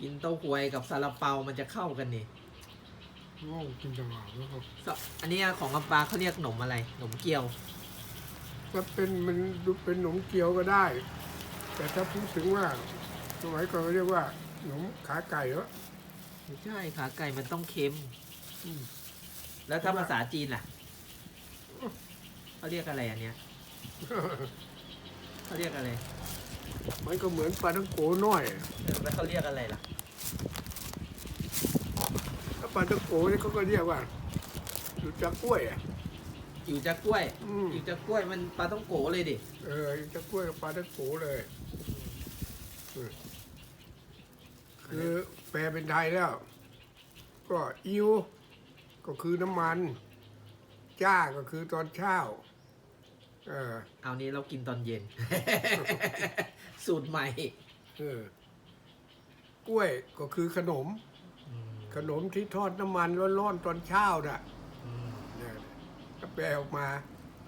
กินเต้าหวยกับซาลาเปามันจะเข้ากันนี่โง่กินตลอดแล้วก็สอันนี้ของอัปปาเขาเรียกขนมอะไรขนมเกี๊ยว ถ้าเป็นมันดูเป็นขนมเกี๊ยวก็ได้ แต่ถ้าพูดถึงว่าสมัยก่อนเขาเรียกว่าขนมขาไก่เหรอไม่ใช่ขาไก่มันต้องเค็ม อืมแล้วถ้าภาษาจีนล่ะเขาเรียกอะไรอันเนี้ยเขาเรียกอะไร มันก็เหมือนปลาทั้งโกน้อยเออแล้วเขาเรียกอะไรล่ะถ้าปลาทั้งโกนี่เขาก็เรียกว่าอยู่จากกล้วยอะ อิวจักกล้วยอืม อิวจักกล้วยมันปลาต้องโกเลยดิ เอออยู่จากกล้วยกับปลาทั้งโกเลยอืมคือแปลเป็นไทยแล้ว ก็อิวก็คือน้ำมัน จ้าก็คือตอนเช้า เออ เอานี้เรากินตอนเย็น สูตรใหม่เออกล้วยก็คือขนม อืมขนมที่ทอดน้ำมันร้อนๆตอนเช้าน่ะอืมเนี่ยก็แปลออกมา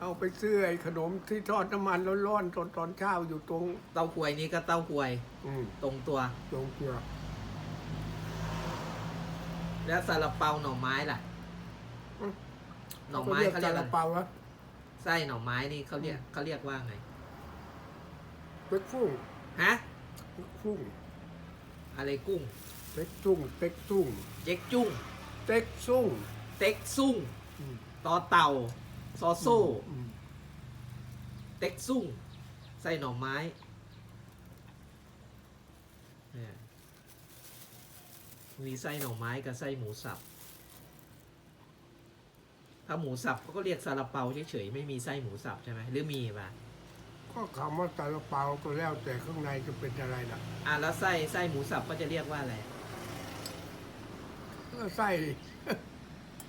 เอาไปซื้อไอ้ขนมที่ทอดน้ำมันร้อนๆตอนตอนเช้าอยู่ตรง เต้าหวยนี้ก็เต้าหวยอืมตรงตัว ตรงเกลือแล้วซาลาเปาหน่อไม้ล่ะ หน่อไม้เรียกเขาเรีซายกอะลาไรเปาวะไส้หน่อไม้นี่เขาเรียกเขาเรียกว่าไงเป็กฟุ้งฮะเป็กฟุ้งอะไรกุ้งเป็กซุ้งเป็กซุ้งเจ๊กจุ้งเต็กซุ้งเต็กซุ่งอืมต่อเต่าซอโซ่อืมเต็กซุ่งไส้หน่อไม้เนี่ยมีไส้หน่อไม้กับไส้หมูสับ ถ้าหมูสับเขาก็เรียกซาลาเปาเฉยๆไม่มีไส้หมูสับใช่ไหมหรือมีป่ะก็คำว่าซาลาเปาก็แล้วแต่ข้างในจะเป็นอะไรล่ะอะแล้วไส้ไส้หมูสับก็จะเรียกว่าอะไรก็ไส้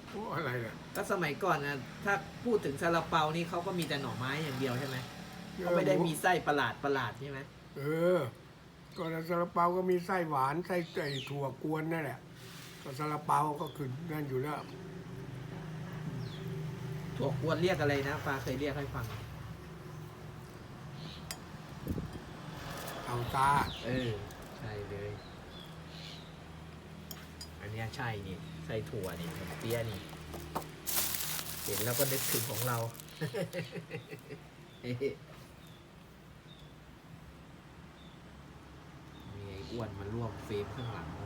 โอ้อะไรล่ะก็สมัยก่อนนะถ้าพูดถึงซาลาเปานี่เขาก็มีแต่หน่อไม้อย่างเดียวใช่ไหมเขาไม่ได้มีไส้ประหลาดประหลาดใช่ไหมเออก็ซาลาเปาก็มีไส้หวานไส้ไก่ถั่วกวนนั่นแหละก็ซาลาเปาก็คือนั่นอยู่แล้ว ถั่วกวนเรียกอะไรนะฟ้าเคยเรียกให้ฟัง เอาตาเออ ใช่เลย อันเนี้ยใช่นี่ใส่ถั่วนี่ขนมเปี๊ยะนี่ เห็นแล้วก็นึกถึงของเรา มีไอ้อ้วนมาร่วมเฟรมข้างหลังเรา